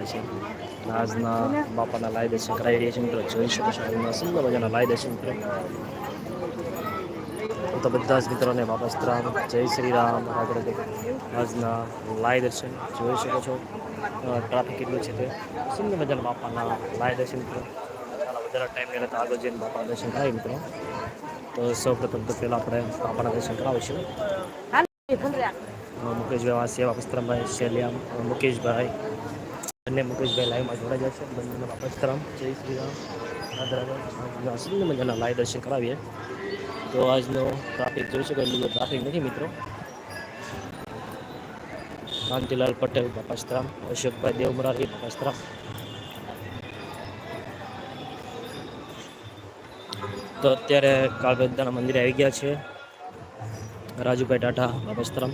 આજના બાપાના લાય દર્શન કરાવી રહ્યા છે મિત્રો. જોઈ શકો છો આજના સુંદર મજાના લાય દર્શન મિત્રો. તો બધા જ મિત્રોને વાપસ રામ જય શ્રી રામ. આગળ આજના લાય દર્શન જોઈ શકો છો ટ્રાફિક કેટલું છે તે. સુંદર મજાના બાપાના લાય દર્શન મિત્રો. વધારે ટાઈમ નહીં તો આગળ જઈને બાપાના દર્શન કરાવી મિત્રો. તો સૌ પ્રથમ તો પહેલાં આપણે બાપાના દર્શન કરાવીશું. મુકેશભાઈ વાસિયા વાપસ્તરામભાઈ શેલિયામ મુકેશભાઈ બંને મુકેશભાઈ લાઈવમાં જોડાઈ જશે બંનેને વાપસ રામ જય શ્રી રામ. સુંદર મજાના લાઈવ દર્શન કરાવીએ. તો આજનો ટ્રાફિક જોઈ શકો એટલું ટ્રાફિક નથી મિત્રો. કાંતિલાલ પટેલ બાપાસ્ત્રામ અશોકભાઈ દેવમરારી બાપાસ્ત્રામ તો અત્યારે કાળબદ્દાના મંદિરે આવી ગયા છે. રાજુભાઈ ટાટા બાપાસ્તરામ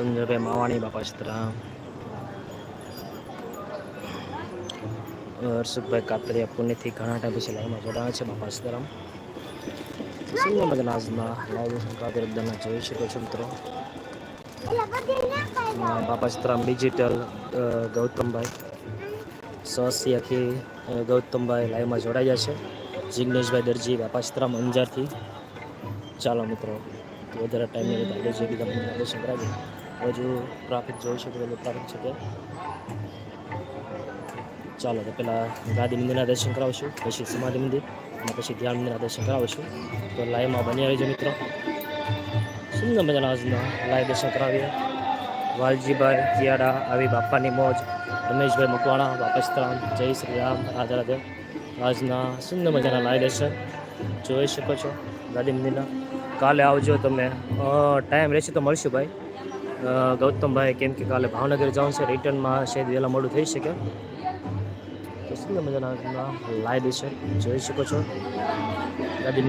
સંજયભાઈ માવાણી બાપાસ્તરામ હર્ષુભાઈ કાતરિયા પુણેથી ઘણા ટાઈમ પછી લાઈવમાં જોડાયા છે બાપાસ્તરામ સુંદર મજાના આજના? લાઈવ કાતર બધાના જોઈ શકો છો મિત્રો. બાપાસ્તરામ ડિજિટલ ગૌતમભાઈ. સહસિયાથી આખી ગૌતમભાઈ લાઈવમાં જોડાઈ ગયા છે. જિગ્નેશભાઈ દરજી બાપાસ્તરામ અંજારથી. ચાલો મિત્રો, વધારે ટાઈમ નહીં આગળ જે બીજા મંદિરના દર્શન કરાવીએ હજુ ટ્રાફિક જોઈ શકો એટલે ટ્રાફિક છે કે. ચાલો તો પહેલાં ગાંધી મંદિરના દર્શન કરાવશું, પછી સમાધિ મંદિર, અને પછી ધ્યાન મંદિરના દર્શન કરાવશું. તો લાઈવમાં બની રહેજો મિત્રો. સુંદર મજાના આજના લાઈવ દર્શન કરાવીએ. વાલજીભાઈ કિયાડા આવી બાપાની મોજ, રમેશભાઈ મકવાણા વાપસ્તરામ જય શ્રી રામ રાધા રાધે. આજના સુંદર મજાના લાઈવ દર્શન જોઈ શકો છો ગાંધી મંદિરના. કાલે આવજો તમે. ટાઈમ રહેશે તો મળશું ભાઈ. ગૌતમભાઈ કેમ કે કાલે ભાવનગર જવાનું છે રિટર્નમાં શેદ વહેલા મોડું થઈ શકે. તો સુંદર મજાના? લાઈવ છે. જોઈ શકો છો. ગાંધી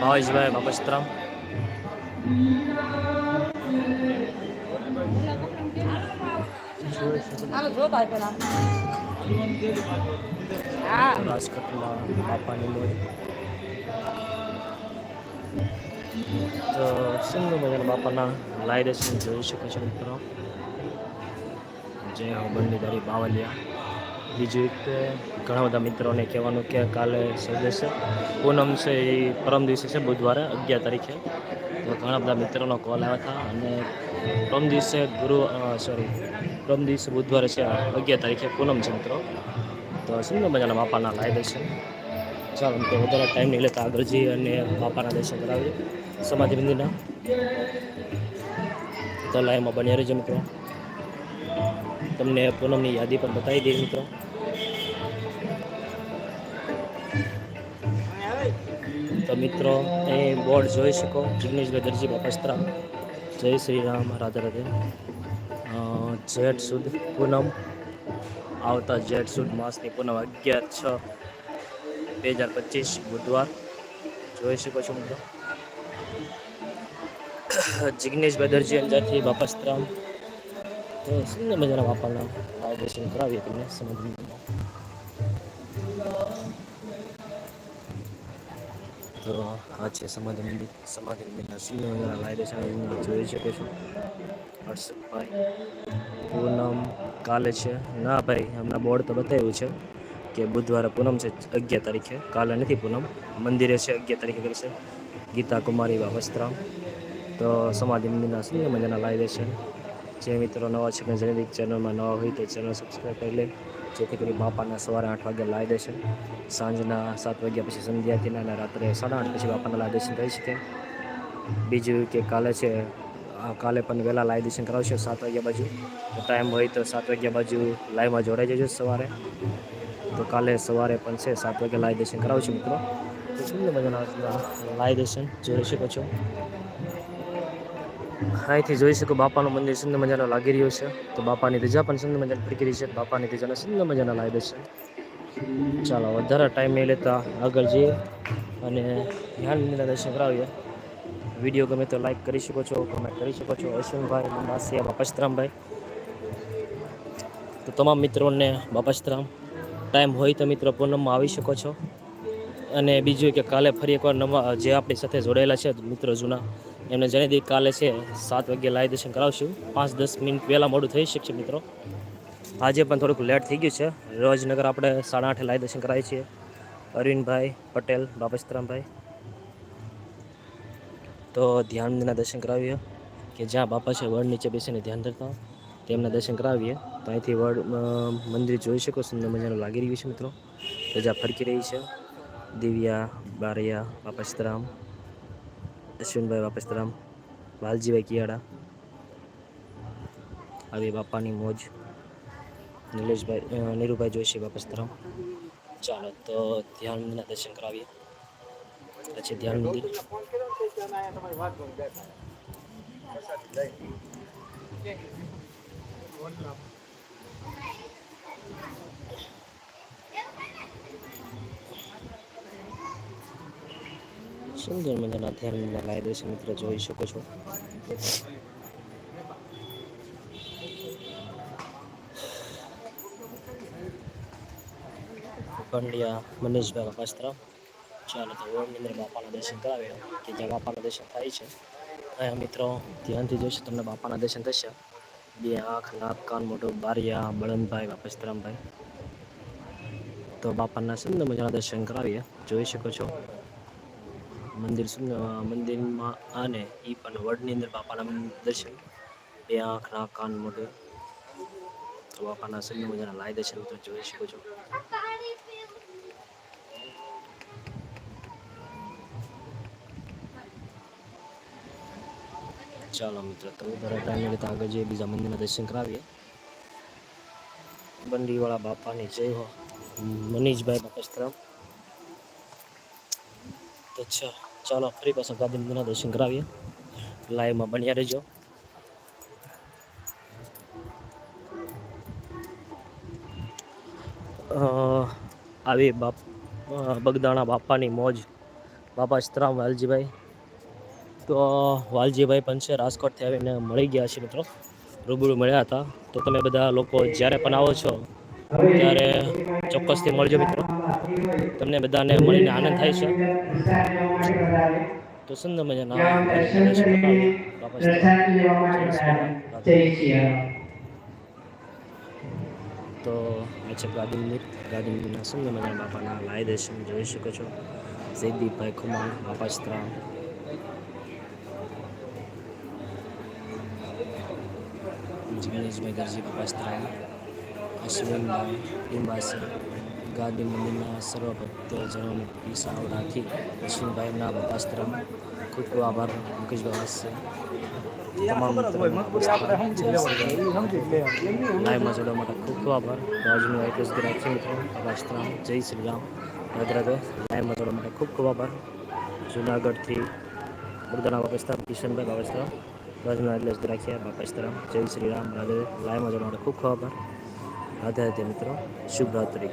ભાવેશભાઈ બાપસ્તરામ રાજકોટમાં બાપાની મોજ. તો સુંદર મજાના બાપાના લાઈ દર્શન જોઈ શકો છો મિત્રો. જય હો બંડીદારી બાવલિયા. બીજું એક ઘણા બધા મિત્રોને કહેવાનું કે કાલે સૌદે છે પૂનમ છે એ પરમ દિવસે છે બુધવારે અગિયાર તારીખે. તો ઘણા બધા મિત્રોનો કોલ આવ્યા હતા અને પરમ દિવસે ગુરુ સોરી પરમ દિવસે બુધવારે છે અગિયાર તારીખે પૂનમ છે મિત્રો. તો સુંદર મજાના બાપાના લાઈ દર્શન ચાલો તો વધારે ટાઈમ નહીં લેતા આગળ જઈએ અને બાપાના દર્શન કરાવીએ. સમાધિ મંદિરના તો લાઈવમાં બન્યા રહેજો મિત્રો. તમને પૂનમની યાદી પણ બતાવી દઈએ મિત્રો. તો મિત્રો એ બોર્ડ જોઈ શકો. જિગ્નેશભાઈ દરજી બાપાસ્ત્રામ જય શ્રી રામ, રાધે રાધે. જેઠ સુદ, પૂનમ. આવતા જેઠ સુદ માસની પૂનમ અગિયાર છ, બે હજાર પચીસ બુધવાર. જોઈ શકો છો મિત્રો. જિગ્નેશભાઈ દરજી અંજારથી બાપાસ્ત્રામ સુંદર મજાના બાપાના માર્ગદર્શન દર્શન કરાવીએ તમને સમજ તો આ છે સમાધિ મંદિર. સમાધિ મંદિરના સુંદર મજાના માર્ગદર્શન જોઈ શકો છો. હર્ષદભાઈ, પૂનમ કાલે છે. ના ભાઈ હમણાં બોર્ડ તો બતાવ્યું છે કે બુધવારે પૂનમ છે અગિયાર તારીખે. કાલે નથી પૂનમ, મંદિરે છે અગિયાર તારીખે કરશે ગીતા કુમારી વસ્ત્રા. તો સમાધિ મંદિરના સુંદર મજાના લાઈ દેશે જે મિત્રો નવા છે કે જનરિક ચેનલમાં નવા હોય તે ચેનલ સબસ્ક્રાઈબ કરી લે. જેથી કરી બાપાના સવારે આઠ વાગે લાઈ દેશે સાંજના સાત વાગ્યા પછી સંધ્યાથી અને રાત્રે સાડા આઠ પછી બાપાના લાઈ દર્શન થઈ શકે. બીજું કે કાલે છે કાલે પણ વહેલા લાઈવ દર્શન કરાવશો સાત વાગ્યા બાજુ. ટાઈમ હોય તો સાત વાગ્યા બાજુ લાઈવમાં જોડાઈ જજો સવારે. તો કાલે સવારે પણ છે, સાત વાગે લાઈવ દર્શન કરાવશું મિત્રો. સુંદર મજાના લાઈ દર્શન, જોઈ શકો છો. અહીંથી જોઈ શકો બાપાનું મંદિર સુંદર મજાનો લાગી રહ્યો છે. તો બાપાની ધજા પણ સુંદર મજાની ફરકી રહી છે. બાપાની ધજાના સુંદર મજાના લાઈ દર્શન. ચાલો, વધારે ટાઈમ નહીં લેતા આગળ જઈએ અને ધ્યાન દર્શન કરાવીએ. વીડિયો ગમે તો લાઈક કરી શકો છો કમેન્ટ કરી શકો છો. અશ્વિનભાઈ માસિયા બાપસ્તરામભાઈ તો તમામ મિત્રોને બાપસ્તરામ ટાઈમ હોય તો મિત્રો પૂનમમાં આવી શકો છો. અને બીજું કે કાલે ફરી એકવાર નવા જે આપણી સાથે જોડાયેલા છે મિત્રો જૂના, એમને જણાવી દઈએ કાલે છે સાત વાગે લાઈવ દર્શન કરાવશું. પાંચ, દસ મિનિટ પહેલાં મોડું થઈ શકશે મિત્રો. આજે પણ થોડુંક લેટ થઈ ગયું છે. રોજનગર આપણે સાડા આઠે લાઈવ દર્શન કરાવીએ છીએ. અરવિંદભાઈ પટેલ બાપસ્તરામભાઈ તો ધ્યાનના દર્શન કરાવીએ. કે જ્યાં બાપા છે વડ નીચે બેસીને ધ્યાન ધરતા તેમના દર્શન કરાવીએ. તો અહીંથી વડ મંદિર જોઈ શકો, સુંદર મજાનું લાગી રહ્યું છે મિત્રો. રજા ફરકી રહી છે. દિવ્યા, બારિયા, બાપસ્તરામ, અશ્વિનભાઈ બાપસ્તરામ, વાલજીભાઈ કિયાડા, આવી બાપાની મોજ, નિલેશભાઈ નીરુભાઈ જોશી બાપસ્તરામ. ચાલો તો ધ્યાન મંદિરના દર્શન કરાવીએ. પછી ધ્યાન મંદિર. સુંદર મજાના ધ્યાન મંદિરના લાઈ દર્શન મિત્રો? જોઈ શકો છો. પંડ્યા મનીષભાઈ બાપાસ્તરામ ચાલો તો ઓમનિંદ્ર બાપાના દર્શન કરાવ્યા કે જ્યાં બાપાના દર્શન થાય છે. અહીંયા મિત્રો, ધ્યાનથી જોઈશે તમને બાપાના દર્શન થશે. બે આંખ, નાક, કાન મોટો બારિયા બળનભાઈ બાપસ્તરામભાઈ તો બાપાના સુંદર મજાના દર્શન કરાવીએ. જોઈ શકો છો. મંદિર મંદિરમાં અને એ પણ વડની અંદર બાપાના દર્શન. બે આંખ નાક કાન, મોઢે. તો બાપાના સુંદર મજાના લાય દર્શન તો જોઈ શકો છો. ચાલો મિત્રો તમે તારા ટાઈમ મળે તો આગળ જઈએ, બીજા મંદિરના દર્શન કરાવીએ. બંડીવાળા બાપાની જય હો. મનીષભાઈ બાપસ્તરામ તો ચા ચાલો, ફરી પાછા ગાંધી દર્શન કરાવીએ. લાઈવમાં બન્યા રહેજો. આવી બાપ બગદાણા બાપાની મોજ. બાપા સીતરામ વાલજીભાઈ. તો વાલજીભાઈ પણ છે, રાજકોટથી આવીને મળી ગયા છે મિત્રો. રૂબરૂ મળ્યા હતા. તો તમે બધા લોકો જ્યારે પણ આવો છો, ત્યારે ચોક્કસથી મળજો મિત્રો. તમને બધાને મળીને આનંદ થાય છે. તો સુંદર મજાના. તો આ છે ગાંધી મંદિર. ગાંધી સુંદર મજાના બાપાના લાય દર્શન જોઈ શકો છો. જયદીપભાઈ ખુમાણ, બાપા સ્તરામ ગણેશભાઈ દરજી બાપા સ્તરામ અશ્વિનભાઈ લિંબાસી ગાંધી મંદિરના સર્વ ભક્તજનોને પીસાવ રાખી અશ્વિનભાઈના વસ્ત્રમ સ્તરામ ખૂબ ખૂબ આભાર મુકેશભાઈ વાસી તમામ. લાઈવમાં જોડવા માટે ખૂબ ખૂબ આભાર. રાજુનું એડ્રેસ રાખી મિત્રો. વસ્ત્રમ જય શ્રી રામ. રાધે રાધે. લાઈવમાં જોડવા માટે ખૂબ ખૂબ આભાર. જુનાગઢથી બગદાણા બાપસ્તરામ કિશનભાઈ બાપસ્તરામ રાજુનું એડ્રેસ રાખ્યા બાપસ્તરામ. જય શ્રી રામ. રાધે. લાઈવમાં જોડવા માટે ખૂબ ખૂબ આભાર. રાધે રાધે મિત્રો. શુભ રાત્રિ.